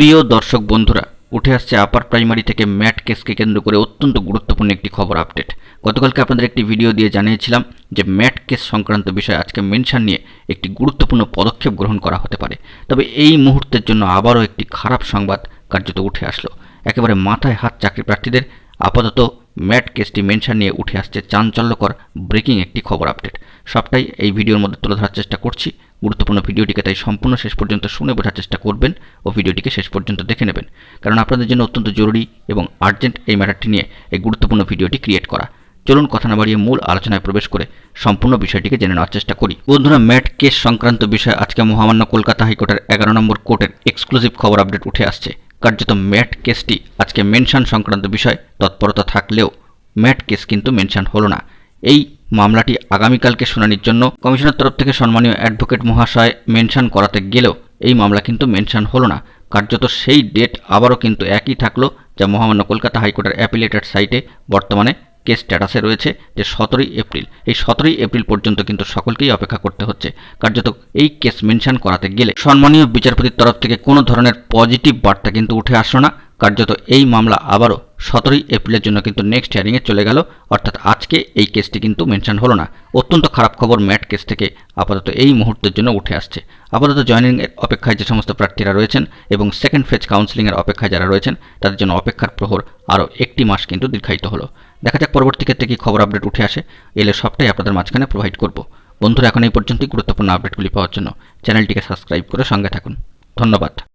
প্রিয় দর্শক বন্ধুরা, উঠে আসছে আপার প্রাইমারি থেকে ম্যাট কেসকে কেন্দ্র করে অত্যন্ত গুরুত্বপূর্ণ একটি খবর আপডেট গতকালকে আপনাদের একটি ভিডিও দিয়ে জানিয়েছিলাম যে ম্যাট কেস সংক্রান্ত বিষয়ে আজকে মেনশন নিয়ে একটি গুরুত্বপূর্ণ পদক্ষেপ গ্রহণ করা হতে পারে। তবে এই মুহূর্তের জন্য আবারও একটি খারাপ সংবাদ কার্যত উঠে আসলো। একেবারে মাথায় হাত চাকরি প্রার্থীদের আপাতত ম্যাট কেসটি মেনশন নিয়ে উঠে আসছে চাঞ্চল্যকর ব্রেকিং একটি খবর আপডেট। সবটাই এই ভিডিওর মধ্যে তুলে ধরার চেষ্টা করছি। গুরুত্বপূর্ণ ভিডিওটিকে তাই সম্পূর্ণ শেষ পর্যন্ত শুনে বোঝার চেষ্টা করবেন ও ভিডিওটিকে শেষ পর্যন্ত দেখে নেবেন। কারণ আপনাদের জন্য অত্যন্ত জরুরি এবং আর্জেন্ট এই ম্যাটারটি নিয়ে এই গুরুত্বপূর্ণ ভিডিওটি ক্রিয়েট করা। চলুন কথা না বাড়িয়ে মূল আলোচনায় প্রবেশ করে সম্পূর্ণ বিষয়টিকে জেনে নেওয়ার চেষ্টা করি। বন্ধুরা, ম্যাট কেস সংক্রান্ত বিষয়ে আজকে মহামান্য কলকাতা হাইকোর্টের এগারো নম্বর কোর্টের এক্সক্লুসিভ খবর আপডেট উঠে আসছে। কার্যত ম্যাট কেসটি আজকে মেনশন সংক্রান্ত বিষয়, তৎপরতা থাকলেও ম্যাট কেস কিন্তু মেনশন হলো না। এই মামলাটি আগামীকালকে শুনানির জন্য কমিশনের তরফ থেকে সম্মানীয় অ্যাডভোকেট মহাশয় মেনশন করাতে গেলেও এই মামলা কিন্তু মেনশন হলো না। কার্যত সেই ডেট আবারও কিন্তু একই থাকল যা মহামান্য কলকাতা হাইকোর্টের অ্যাপিলেটেড সাইটে বর্তমানে কেস স্ট্যাটাসে রয়েছে যে সতেরোই এপ্রিল। এই সতেরোই এপ্রিল পর্যন্ত কিন্তু সকলকেই অপেক্ষা করতে হচ্ছে। কার্যত এই কেস মেনশন করাতে গেলে সম্মানীয় বিচারপতির তরফ থেকে কোনো ধরনের পজিটিভ বার্তা কিন্তু উঠে আসলো না। কার্যত এই মামলা আবারও সতেরোই এপ্রিলের জন্য কিন্তু নেক্সট হিয়ারিংয়ে চলে গেল। অর্থাৎ আজকে এই কেসটি কিন্তু মেনশন হলো না। অত্যন্ত খারাপ খবর ম্যাট কেস থেকে আপাতত এই মুহূর্তের জন্য উঠে আসছে। আপাতত জয়েনিংয়ের অপেক্ষায় যে সমস্ত প্রার্থীরা রয়েছেন এবং সেকেন্ড ফেজ কাউন্সিলিংয়ের অপেক্ষায় যারা রয়েছেন, তাদের জন্য অপেক্ষার প্রহর আরও একটি মাস কিন্তু দীর্ঘায়িত হলো। দেখা যাক পরবর্তী ক্ষেত্রে কি খবর আপডেট উঠে আসে। এলে সবটাই আপনাদের মাঝখানে প্রোভাইড করব। বন্ধুরা, এখন এই পর্যন্তই গুরুত্বপূর্ণ আপডেটগুলি পাওয়ার জন্য। চ্যানেলটিকে সাবস্ক্রাইব করে সঙ্গে থাকুন। ধন্যবাদ।